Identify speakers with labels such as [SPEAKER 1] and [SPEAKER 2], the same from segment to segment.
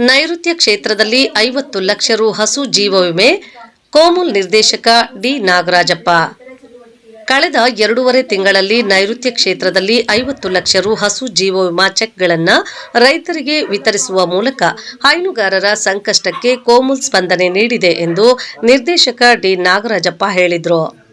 [SPEAKER 1] ನೈಋತ್ಯ ಕ್ಷೇತ್ರದಲ್ಲಿ ಐವತ್ತು ಲಕ್ಷ ರು ಹಸು ಜೀವ ವಿಮೆ ಕೋಮುಲ್ ನಿರ್ದೇಶಕ ಡಿ ನಾಗರಾಜಪ್ಪ. ಕಳೆದ ಎರಡೂವರೆ ತಿಂಗಳಲ್ಲಿ ನೈಋತ್ಯ ಕ್ಷೇತ್ರದಲ್ಲಿ ಐವತ್ತು ಲಕ್ಷ ರು ಹಸು ಜೀವ ವಿಮಾ ಚೆಕ್ಗಳನ್ನು ರೈತರಿಗೆ ವಿತರಿಸುವ ಮೂಲಕ ಹೈನುಗಾರರ ಸಂಕಷ್ಟಕ್ಕೆ ಕೋಮುಲ್ ಸ್ಪಂದನೆ ನೀಡಿದೆ ಎಂದು ನಿರ್ದೇಶಕ ಡಿ ನಾಗರಾಜಪ್ಪ ಹೇಳಿದರು.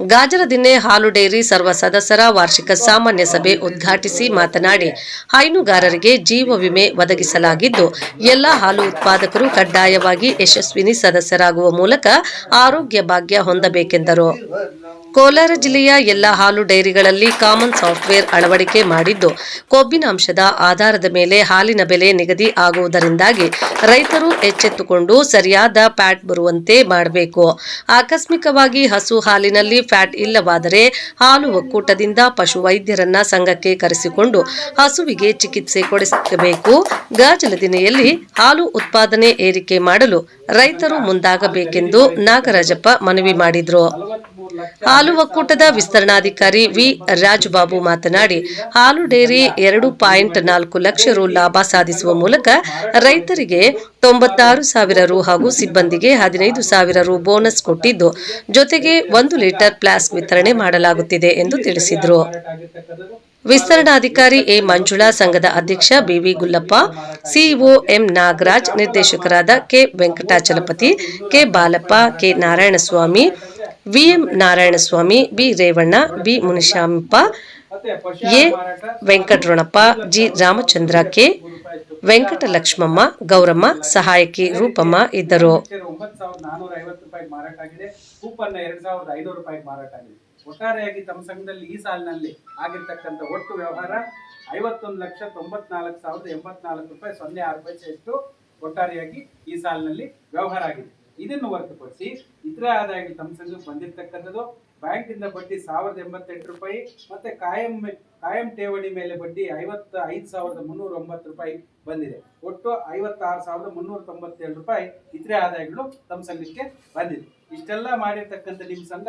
[SPEAKER 1] ಗಾಜರದಿನ್ನೆ ಹಾಲು ಡೈರಿ ಸರ್ವ ಸದಸ್ಯರ ವಾರ್ಷಿಕ ಸಾಮಾನ್ಯ ಸಭೆ ಉದ್ಘಾಟಿಸಿ ಮಾತನಾಡಿ, ಹೈನುಗಾರರಿಗೆ ಜೀವ ವಿಮೆ ಒದಗಿಸಲಾಗಿದ್ದು, ಎಲ್ಲ ಹಾಲು ಉತ್ಪಾದಕರು ಕಡ್ಡಾಯವಾಗಿ ಯಶಸ್ವಿನಿ ಸದಸ್ಯರಾಗುವ ಮೂಲಕ ಆರೋಗ್ಯ ಭಾಗ್ಯ ಹೊಂದಬೇಕೆಂದರು. ಕೋಲಾರ ಜಿಲ್ಲೆಯ ಎಲ್ಲ ಹಾಲು ಡೈರಿಗಳಲ್ಲಿ ಕಾಮನ್ ಸಾಫ್ಟ್ವೇರ್ ಅಳವಡಿಕೆ ಮಾಡಿದ್ದು, ಕೊಬ್ಬಿನಾಂಶದ ಆಧಾರದ ಮೇಲೆ ಹಾಲಿನ ಬೆಲೆ ನಿಗದಿ ಆಗುವುದರಿಂದಾಗಿ ರೈತರು ಎಚ್ಚೆತ್ತುಕೊಂಡು ಸರಿಯಾದ ಫ್ಯಾಟ್ ಬರುವಂತೆ ಮಾಡಬೇಕು. ಆಕಸ್ಮಿಕವಾಗಿ ಹಸು ಹಾಲಿನಲ್ಲಿ ಫ್ಯಾಟ್ ಇಲ್ಲವಾದರೆ ಹಾಲು ಒಕ್ಕೂಟದಿಂದ ಪಶು ವೈದ್ಯರನ್ನ ಸಂಘಕ್ಕೆ ಕರೆಸಿಕೊಂಡು ಹಸುವಿಗೆ ಚಿಕಿತ್ಸೆ ಕೊಡಿಸಬೇಕು. ಗಾಜಲದಿನೆಯಲ್ಲಿ ಹಾಲು ಉತ್ಪಾದನೆ ಏರಿಕೆ ಮಾಡಲು ರೈತರು ಮುಂದಾಗಬೇಕೆಂದು ನಾಗರಾಜಪ್ಪ ಮನವಿ ಮಾಡಿದರು. ಹಾಲು ಒಕ್ಕೂಟದ ವಿಸ್ತರಣಾಧಿಕಾರಿ ವಿ ರಾಜುಬಾಬು ಮಾತನಾಡಿ, ಹಾಲು ಡೇರಿ ಎರಡು ಪಾಯಿಂಟ್ ನಾಲ್ಕು ಲಕ್ಷ ರು ಲಾಭ ಸಾಧಿಸುವ ಮೂಲಕ ರೈತರಿಗೆ ತೊಂಬತ್ತಾರು ಸಾವಿರ ರು ಹಾಗೂ ಸಿಬ್ಬಂದಿಗೆ ಹದಿನೈದು ಸಾವಿರ ರು ಬೋನಸ್ ಕೊಟ್ಟಿದ್ದು, ಜೊತೆಗೆ ಒಂದು ಲೀಟರ್ ಪ್ಲಾಸ್ಕ್ ವಿತರಣೆ ಮಾಡಲಾಗುತ್ತಿದೆ ಎಂದು ತಿಳಿಸಿದರು. ವಿಸ್ತರಣಾಧಿಕಾರಿ ಎ ಮಂಜುಳಾ ಸಂಘದ ಅಧ್ಯಕ್ಷ BV Gullappa, CEO M Nagaraj, ನಿರ್ದೇಶಕರಾದ K Venkatachalapathi, K Balappa, K Narayanaswamy VM Narayanaswamy B Revanna B Munishamappa A Venkataranappa, G Ramachandra K Venkatalakshmamma, Gowramma, ಸಹಾಯಕಿ Roopamma ಇದ್ದರು.
[SPEAKER 2] ಒಟ್ಟಾರೆಯಾಗಿ ತಮ್ಮ ಸಂಘದಲ್ಲಿ ಈ ಸಾಲಿನಲ್ಲಿ ಆಗಿರ್ತಕ್ಕಂಥ ಒಟ್ಟು ವ್ಯವಹಾರ ಐವತ್ತೊಂದು ಲಕ್ಷ ತೊಂಬತ್ನಾಲ್ಕು ಸಾವಿರದ ಎಂಬತ್ನಾಲ್ಕು ರೂಪಾಯಿ ಸೊನ್ನೆ ಆರು ಪೈಸೆಯಷ್ಟು ಒಟ್ಟಾರೆಯಾಗಿ ಈ ಸಾಲಿನಲ್ಲಿ ವ್ಯವಹಾರ ಆಗಿದೆ. ಇದನ್ನು ಹೊರತುಪಡಿಸಿ ಇತರ ಆದಾಯಗಳು ತಮ್ಮ ಸಂಘಕ್ಕೆ ಬಂದಿರತಕ್ಕಂಥದ್ದು. ಬ್ಯಾಂಕಿಂದ ಬಡ್ಡಿ ಸಾವಿರದ ಎಂಬತ್ತೆಂಟು ರೂಪಾಯಿ ಮತ್ತೆ ಕಾಯಂ ಕಾಯಂ ಠೇವಣಿ ಮೇಲೆ ಬಡ್ಡಿ ಐವತ್ತ ಐದು ಸಾವಿರದ ಮುನ್ನೂರ ಒಂಬತ್ತು ರೂಪಾಯಿ ಬಂದಿದೆ. ಒಟ್ಟು ಐವತ್ತಾರು ಸಾವಿರದ ಮುನ್ನೂರ ತೊಂಬತ್ತೇಳು ರೂಪಾಯಿ ಇತರೆ ಆದಾಯಗಳು ತಮ್ಮ ಸಂಘಕ್ಕೆ ಬಂದಿದೆ. ಇಷ್ಟೆಲ್ಲ ಮಾಡಿರ್ತಕ್ಕಂಥ ನಿಮ್ಮ ಸಂಘ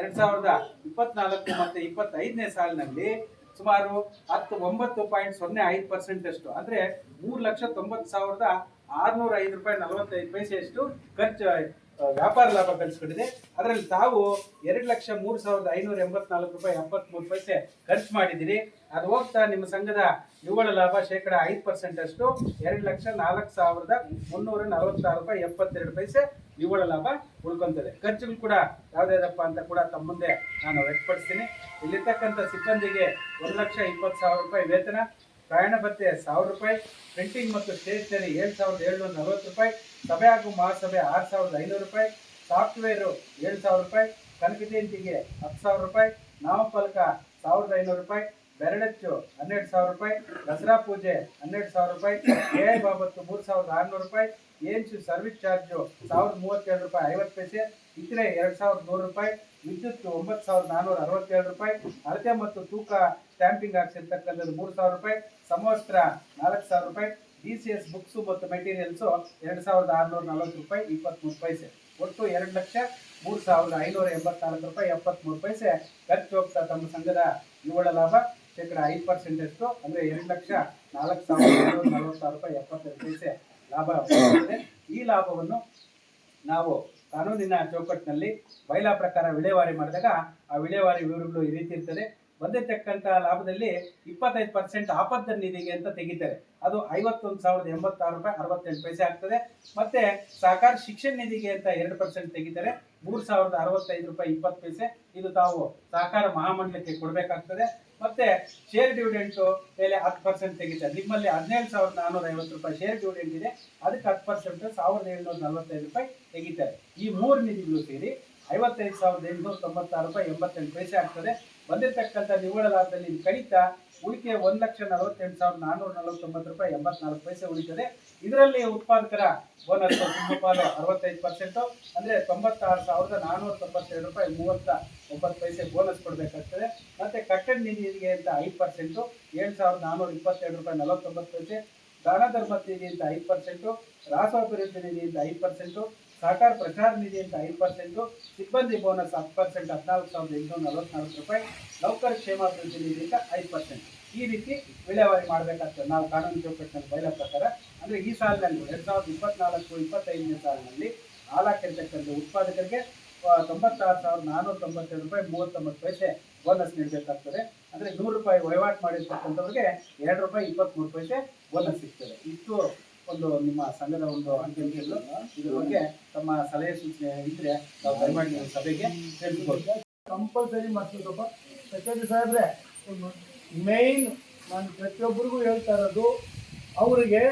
[SPEAKER 2] ಎರಡ್ ಸಾವಿರದ ಇಪ್ಪತ್ನಾಲ್ಕು ಮತ್ತೆ ಇಪ್ಪತ್ತೈದನೇ ಸಾಲಿನಲ್ಲಿ ಸುಮಾರು ಹತ್ತು, ಒಂಬತ್ತು ಪಾಯಿಂಟ್ ಸೊನ್ನೆ ಐದು ಪರ್ಸೆಂಟ್ ಅಷ್ಟು. ಅಂದ್ರೆ ಮೂರು ಲಕ್ಷ ತೊಂಬತ್ತು ಸಾವಿರದ ಆರ್ನೂರ ಐದು ರೂಪಾಯಿ ನಲವತ್ತೈದು ಪೈಸೆಯಷ್ಟು ಖರ್ಚು ವ್ಯಾಪಾರ ಲಾಭ ಗಳಿಸ್ಕೊಂಡಿದೆ ಅದರಲ್ಲಿ ತಾವು ಎರಡು ಲಕ್ಷ ಮೂರು ಸಾವಿರದ ಐನೂರ ಎಂಬತ್ನಾಲ್ಕು ರೂಪಾಯಿ ಎಪ್ಪತ್ಮೂರು ಪೈಸೆ ಖರ್ಚು ಮಾಡಿದ್ದೀರಿ. ಅದು ಹೋಗ್ತಾ ನಿಮ್ಮ ಸಂಘದ ನಿವ್ವಳ ಲಾಭ ಶೇಕಡ ಐದು ಪರ್ಸೆಂಟ್ ಅಷ್ಟು. ಎರಡು ಲಕ್ಷ ನಾಲ್ಕು ಸಾವಿರದ ಮುನ್ನೂರ ನಲವತ್ತಾರು ರೂಪಾಯಿ ಎಪ್ಪತ್ತೆರಡು ಪೈಸೆ ನಿವ್ವಳ ಲಾಭ ಉಳ್ಕೊಂತದೆ. ಖರ್ಚುಗಳು ಕೂಡ ಯಾವ್ದಾದಪ್ಪ ಅಂತ ಕೂಡ ತಮ್ಮ ಮುಂದೆ ನಾನು ವ್ಯಕ್ತಪಡಿಸ್ತೀನಿ. ಇಲ್ಲಿರ್ತಕ್ಕಂಥ ಸಿಬ್ಬಂದಿಗೆ ಒಂದು ಲಕ್ಷ ಇಪ್ಪತ್ತು ಸಾವಿರ ರೂಪಾಯಿ ವೇತನ ಪ್ರಯಾಣ ಭತ್ಯೆ ಸಾವಿರ ರೂಪಾಯಿ ಪ್ರಿಂಟಿಂಗ್ ಮತ್ತು ಸ್ಟೇಷನರಿ ಏಳು ಸಾವಿರದ ಏಳ್ನೂರ ನಲವತ್ತು ರೂಪಾಯಿ, ಸಭೆ ಹಾಗೂ ಮಹಾಸಭೆ ಆರು ಸಾವಿರದ ಐನೂರು ರೂಪಾಯಿ, ಸಾಫ್ಟ್ವೇರು ಏಳು ಸಾವಿರ ರೂಪಾಯಿ ಕನಕ ಜಯಂತಿಗೆ ಹತ್ತು ಸಾವಿರ ರೂಪಾಯಿ, ನಾಮಫಲಕ ಸಾವಿರದ ಐನೂರು ರೂಪಾಯಿ, ಬೆರಳಚ್ಚು ಹನ್ನೆರಡು ಸಾವಿರ ರೂಪಾಯಿ, ದಸರಾ ಪೂಜೆ ಹನ್ನೆರಡು ಸಾವಿರ ರೂಪಾಯಿ, ಎ ಬಾಬತ್ತು ಮೂರು ಸಾವಿರದ ಆರುನೂರು ರೂಪಾಯಿ ಏನ್ಸು ಸರ್ವಿಸ್ ಚಾರ್ಜು ಸಾವಿರದ ಮೂವತ್ತೆರಡು ರೂಪಾಯಿ ಐವತ್ತು ಪೈಸೆ ಇತರೆ ಎರಡು ಸಾವಿರದ ನೂರು ರೂಪಾಯಿ, ವಿದ್ಯುತ್ ಒಂಬತ್ತು ಸಾವಿರದ ನಾನ್ನೂರ ಅರವತ್ತೇಳು ರೂಪಾಯಿ, ಅಳತೆ ಮತ್ತು ತೂಕ ಸ್ಟ್ಯಾಂಪಿಂಗ್ ಹಾಕ್ಸಿರ್ತಕ್ಕಂಥದ್ದು ಮೂರು ಸಾವಿರ ರೂಪಾಯಿ, ಸಮವಸ್ತ್ರ ನಾಲ್ಕು ಸಾವಿರ ರೂಪಾಯಿ, ಡಿ ಸಿ ಎಸ್ ಬುಕ್ಸು ಮತ್ತು ಮೆಟೀರಿಯಲ್ಸು ಎರಡು ಸಾವಿರದ ಆರುನೂರ ನಲ್ವತ್ತು ರೂಪಾಯಿ, ಇಪ್ಪತ್ತ್ಮೂರು ಪೈಸೆ. ಒಟ್ಟು ಎರಡು ಲಕ್ಷ ಮೂರು ಸಾವಿರದ ಐನೂರ ಎಂಬತ್ನಾಲ್ಕು ರೂಪಾಯಿ, ಎಪ್ಪತ್ತ್ಮೂರು ಪೈಸೆ. ಖರ್ಚು ಹೋಗ್ತಾ ತಮ್ಮ ಸಂಘದ ನಿವ್ವಳ ಲಾಭ ಶೇಕಡ ಐದು ಪರ್ಸೆಂಟಷ್ಟು, ಅಂದರೆ ಎರಡು ಲಕ್ಷ ನಾಲ್ಕು ಸಾವಿರದ ಐನೂರ ನಲವತ್ತಾರು ರೂಪಾಯಿ, ಎಪ್ಪತ್ತೆರಡು ಪೈಸೆ. ಲಾಭ. ಈ ಲಾಭವನ್ನು ನಾವು ಕಾನೂನಿನ ಚೌಕಟ್ಟಿನಲ್ಲಿ ಬಯಲಾ ಪ್ರಕಾರ ವಿಲೇವಾರಿ ಮಾಡಿದಾಗ ಆ ವಿಲೇವಾರಿ ವಿವರಗಳು ಈ ರೀತಿ ಇರ್ತದೆ. ಬಂದಿರತಕ್ಕಂಥ ಲಾಭದಲ್ಲಿ ಇಪ್ಪತ್ತೈದು ಪರ್ಸೆಂಟ್ ಆಪತ್ತ ನಿಧಿಗೆ ಅಂತ ತೆಗಿತಾರೆ. ಅದು ಐವತ್ತೊಂದು ಸಾವಿರದ ಎಂಬತ್ತಾರು ರೂಪಾಯಿ ಅರವತ್ತೆಂಟು ಪೈಸೆ ಆಗ್ತದೆ. ಮತ್ತೆ ಸಹಕಾರ ಶಿಕ್ಷಣ ನಿಧಿಗೆ ಅಂತ ಎರಡು ಪರ್ಸೆಂಟ್ ತೆಗಿತಾರೆ. ಮೂರು ಸಾವಿರದ ಅರವತ್ತೈದು ರೂಪಾಯಿ ಇಪ್ಪತ್ತು ಪೈಸೆ. ಇದು ತಾವು ಸಹಕಾರ ಮಹಾಮಂಡಲಕ್ಕೆ ಕೊಡಬೇಕಾಗ್ತದೆ. ಮತ್ತೆ ಶೇರ್ ಡಿವಿಡೆಂಟು ಮೇಲೆ ಹತ್ತು ಪರ್ಸೆಂಟ್ ತೆಗಿತಾರೆ ನಿಮ್ಮಲ್ಲಿ ಹದಿನೇಳು ಸಾವಿರದ ನಾನ್ನೂರ ಐವತ್ತು ರೂಪಾಯಿ ಶೇರ್ ಡಿವಿಡೆಂಟ್ ಇದೆ. ಅದಕ್ಕೆ ಹತ್ತು ಪರ್ಸೆಂಟ್ ಸಾವಿರದ ಏಳ್ನೂರ ನಲವತ್ತೈದು ರೂಪಾಯಿ ತೆಗಿತಾರೆ. ಈ ಮೂರು ನಿಧಿಗಳು ಸೇರಿ ಐವತ್ತೈದು ಸಾವಿರದ ಎಂಟುನೂರ ತೊಂಬತ್ತಾರು ರೂಪಾಯಿ ಎಂಬತ್ತೆಂಟು ಪೈಸೆ ಆಗ್ತದೆ. ಬಂದಿರತಕ್ಕಂಥ ನಿವ್ವಳ ಲಾಭದಲ್ಲಿ ಕಡಿತ ಉಳಿಕೆ ಒಂದು ಲಕ್ಷ ನಲವತ್ತೆಂಟು ಸಾವಿರದ ನಾನ್ನೂರ ನಲವತ್ತೊಂಬತ್ತು ರೂಪಾಯಿ ಎಂಬತ್ನಾಲ್ಕು ಪೈಸೆ ಉಳಿತದೆ. ಇದರಲ್ಲಿ ಉತ್ಪಾದಕರ ಬೋನಸ್ ಅರವತ್ತೈದು ಪರ್ಸೆಂಟು ಅಂದರೆ ತೊಂಬತ್ತಾರು ಸಾವಿರದ ನಾನ್ನೂರ ತೊಂಬತ್ತೆರಡು ರೂಪಾಯಿ ಮೂವತ್ತ ಒಂಬತ್ತು ಪೈಸೆ ಬೋನಸ್ ಕೊಡಬೇಕಾಗ್ತದೆ. ಮತ್ತೆ ಕಟ್ಟಡ ನಿಧಿಗೆ ಅಂತ ಐದು ಪರ್ಸೆಂಟು ಏಳು ಸಾವಿರದ ನಾನ್ನೂರ ಇಪ್ಪತ್ತೆರಡು ರೂಪಾಯಿ ನಲವತ್ತೊಂಬತ್ತು ಪೈಸೆ, ದಾನ ಧರ್ಮ ನಿಧಿ ಅಂತ ಐದು ಪರ್ಸೆಂಟು ರಾಸಾಭಿವೃದ್ಧಿ ನಿಧಿ ಅಂತ ಐದು ಪರ್ಸೆಂಟು ಸಹಕಾರ ಪ್ರಚಾರ ನಿಧಿ ಅಂತ ಐದು ಪರ್ಸೆಂಟು ಸಿಬ್ಬಂದಿ ಬೋನಸ್ ಹತ್ತು ಪರ್ಸೆಂಟ್ ಹದಿನಾಲ್ಕು ಸಾವಿರದ ಎಂಟುನೂರ ನಲವತ್ನಾಲ್ಕು ರೂಪಾಯಿ, ನೌಕರ ಕ್ಷೇಮಾಭಿವೃದ್ಧಿ ನಿಧಿ ಅಂತ ಐದು ಪರ್ಸೆಂಟ್ ಈ ರೀತಿ ವಿಲೇವಾರಿ ಮಾಡಬೇಕಾಗ್ತದೆ. ನಾವು ಕಾನೂನು ಚೌಕಟ್ಟಿನಲ್ಲಿ ಬಯಲ ಪ್ರಕಾರ, ಅಂದರೆ ಈ ಸಾಲಿನಲ್ಲಿ ಎರಡು ಸಾವಿರದ ಇಪ್ಪತ್ನಾಲ್ಕು, ಇಪ್ಪತ್ತೈದನೇ ಸಾಲಿನಲ್ಲಿ ಹಾಲಾಕಿರ್ತಕ್ಕಂಥ ಉತ್ಪಾದಕರಿಗೆ ತೊಂಬತ್ತಾರು ಸಾವಿರದ ನಾನ್ನೂರ ತೊಂಬತ್ತೆರಡು ರೂಪಾಯಿ ಮೂವತ್ತೊಂಬತ್ತು ಪೈಸೆ ಬೋನಸ್ ನೀಡಬೇಕಾಗ್ತದೆ. ಅಂದರೆ ನೂರು ರೂಪಾಯಿ ವಹಿವಾಟು ಮಾಡಿರ್ತಕ್ಕಂಥವ್ರಿಗೆ ಎರಡು ರೂಪಾಯಿ ಇಪ್ಪತ್ತ್ಮೂರು ಪೈಸೆ ಬೋನಸ್ ಸಿಗ್ತದೆ. ಇಷ್ಟು ಒಂದು ನಿಮ್ಮ ಸಂಘದ ಒಂದು ಅಂಕಿಗಳು ಇದ್ರ ಬಗ್ಗೆ ತಮ್ಮ ಸಲಹೆ ಸೂಚನೆ ಇದ್ರೆ ನಾವು ದಯಮಾಡಿ ಸಭೆಗೆ ತಿಳಿಸ್ಬೋದು
[SPEAKER 3] ಕಂಪಲ್ಸರಿ ಮಾಡ್ತಿದ್ದಪ್ಪ ಸೆಕ್ರೆಟರಿ ಸಾಹೇಬ್ರೆ ಮೇನ್ ನಾನು ಪ್ರತಿಯೊಬ್ಬರಿಗೂ ಹೇಳ್ತಾ ಇರೋದು, ಅವರಿಗೆ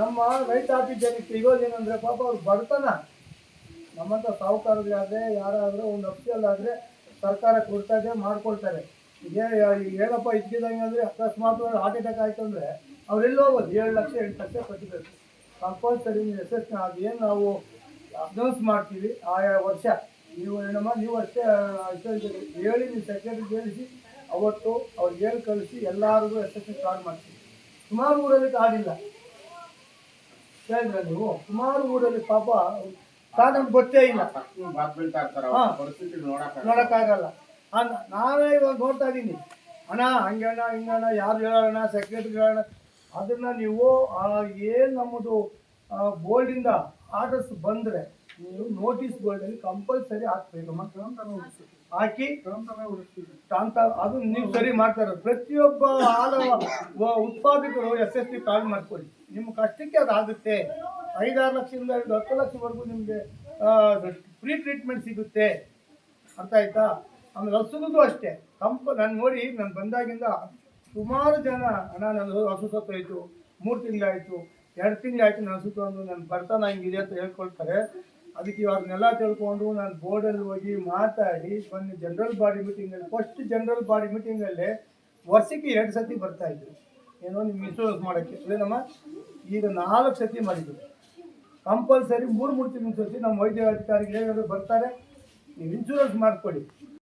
[SPEAKER 3] ನಮ್ಮ ರೈತಾಪಿ ಜನಕ್ಕೆ ಇರೋದೇನಂದ್ರೆ ಪಾಪ ಅವ್ರು ಬಡತನ. ನಮ್ಮಂಥ ಸಾಹುಕಾರಗಳಾದರೆ ಯಾರಾದರೂ ಒಂದು ಅಫ್ಸಿಯಲ್ಲಾದರೆ ಸರ್ಕಾರ ಕೊಡ್ತಾ ಇದೆ, ಮಾಡ್ಕೊಳ್ತಾರೆ. ಇದೇ ಏನಪ್ಪ ಇದ್ದಿದ್ದಂಗೆ ಅಂದರೆ ಅಕಸ್ಮಾತ್ ಹಾರ್ಟ್ ಅಟ್ಯಾಕ್ ಆಯ್ತು ಅಂದರೆ ಅವರೆಲ್ಲ ಒಂದು ಏಳು ಲಕ್ಷ ಎಂಟು ಲಕ್ಷ ಕಟ್ಟಬೇಕು ಕಂಪಲ್ಸರಿ ಎಸ್ ಅದೇನು ನಾವು ಅನೌನ್ಸ್ ಮಾಡ್ತೀವಿ ಆಯಾ ವರ್ಷ. ನೀವು ಏನಮ್ಮ ನೀವು ಅಷ್ಟೇ ಹೇಳಿ ನೀವು ಸೆಕ್ರೆಟರಿ ಕೇಳಿಸಿ ಅವತ್ತು ಅವ್ರಿಗೆ ಹೇಳಿ ಕಳಿಸಿ ಎಲ್ಲರಿಗೂ ಎಸ್ ಎಸ್ ಕಾರ್ಡ್ ಮಾಡ್ತೀವಿ. ಸುಮಾರು ಊರಲ್ಲಿ ಕಾಡಿಲ್ಲ. ಹೇಳಿದ್ರೆ ನೀವು? ಸುಮಾರು ಊರಲ್ಲಿ ಪಾಪ ನಮ್ಗೆ ಗೊತ್ತೇ ಇಲ್ಲ. ನೋಡೋಕ್ಕಾಗಲ್ಲ. ಅಣ್ಣ ನಾವೇ ಇವಾಗ ನೋಡ್ತಾ ಇದ್ದೀನಿ. ಅಣ್ಣ ಹಂಗಣ್ಣ ಹಿಂಗಣ್ಣ ಯಾರು ಹೇಳೋಣ ಸೆಕ್ರೆಟರಿ ಹೇಳೋಣ ಅದನ್ನ ನೀವು ಏನು ನಮ್ಮದು ಬೋರ್ಡಿಂದ ಆರ್ಡರ್ಸ್ ಬಂದರೆ ನೀವು ನೋಟಿಸ್ ಬೋರ್ಡಲ್ಲಿ ಕಂಪಲ್ಸರಿ ಹಾಕ್ಬೇಕು. ಹಾಕಿ ಅದು ನೀವು ಸರಿ ಮಾಡ್ತಾ ಪ್ರತಿಯೊಬ್ಬ ಉತ್ಪಾದಕರು ಎಸ್ ಎಸ್ ಟಿ ಕಾರ್ಡ್ ಮಾಡ್ಕೊಳ್ಳಿ. ನಿಮ್ಮ ಕಷ್ಟಕ್ಕೆ ಅದು ಆಗುತ್ತೆ. ಐದಾರು ಲಕ್ಷದಿಂದ ಹಿಡಿದು ಹತ್ತು ಲಕ್ಷವರೆಗೂ ನಿಮಗೆ ಫ್ರೀ ಟ್ರೀಟ್ಮೆಂಟ್ ಸಿಗುತ್ತೆ. ಅರ್ಥ ಆಯ್ತಾ? ಆಮೇಲೆ ಹಸುಗೂ ಅಷ್ಟೇ. ಕಂಪ, ನಾನು ನೋಡಿ, ನಾನು ಬಂದಾಗಿಂದ ಸುಮಾರು ಜನ, ಅಣ್ಣ ನನ್ನ ಹಸು ಆಯಿತು, ಮೂರು ತಿಂಗಳಾಯಿತು, ಎರಡು ತಿಂಗಳಾಯ್ತು ನನ್ನ ಹಸು ಒಂದು ನನ್ನ ಬರ್ತಾನ ಹಿಂಗಿದೆ ಅಂತ ಹೇಳ್ಕೊಳ್ತಾರೆ. ಅದಕ್ಕೆ ಇವಾಗನ್ನೆಲ್ಲ ತಿಳ್ಕೊಂಡು ನಾನು ಬೋರ್ಡಲ್ಲಿ ಹೋಗಿ ಮಾತಾಡಿ ಬಂದು ಜನರಲ್ ಬಾಡಿ ಮೀಟಿಂಗಲ್ಲಿ ಫಸ್ಟ್ ಜನರಲ್ ಬಾಡಿ ಮೀಟಿಂಗಲ್ಲಿ ವರ್ಷಕ್ಕೆ ಎರಡು ಸತಿ ಬರ್ತಾ ಇದ್ರು. ಏನೋ ನಿಮ್ಮ ಇನ್ಶೂರೆನ್ಸ್ ಮಾಡೋಕ್ಕೆ. ಅದೇನಮ್ಮ? ಈಗ ನಾಲ್ಕು ಸತಿ ಮಾಡಿದ್ರು. ಕಂಪಲ್ಸರಿ ಮೂರು ಮೂರು ತಿಂಗಳ ಸತಿ ನಮ್ಮ ವೈದ್ಯ ಅಧಿಕಾರಿಗಳು ಬರ್ತಾರೆ, ನೀವು ಇನ್ಶೂರೆನ್ಸ್ ಮಾಡಿಕೊಡಿ.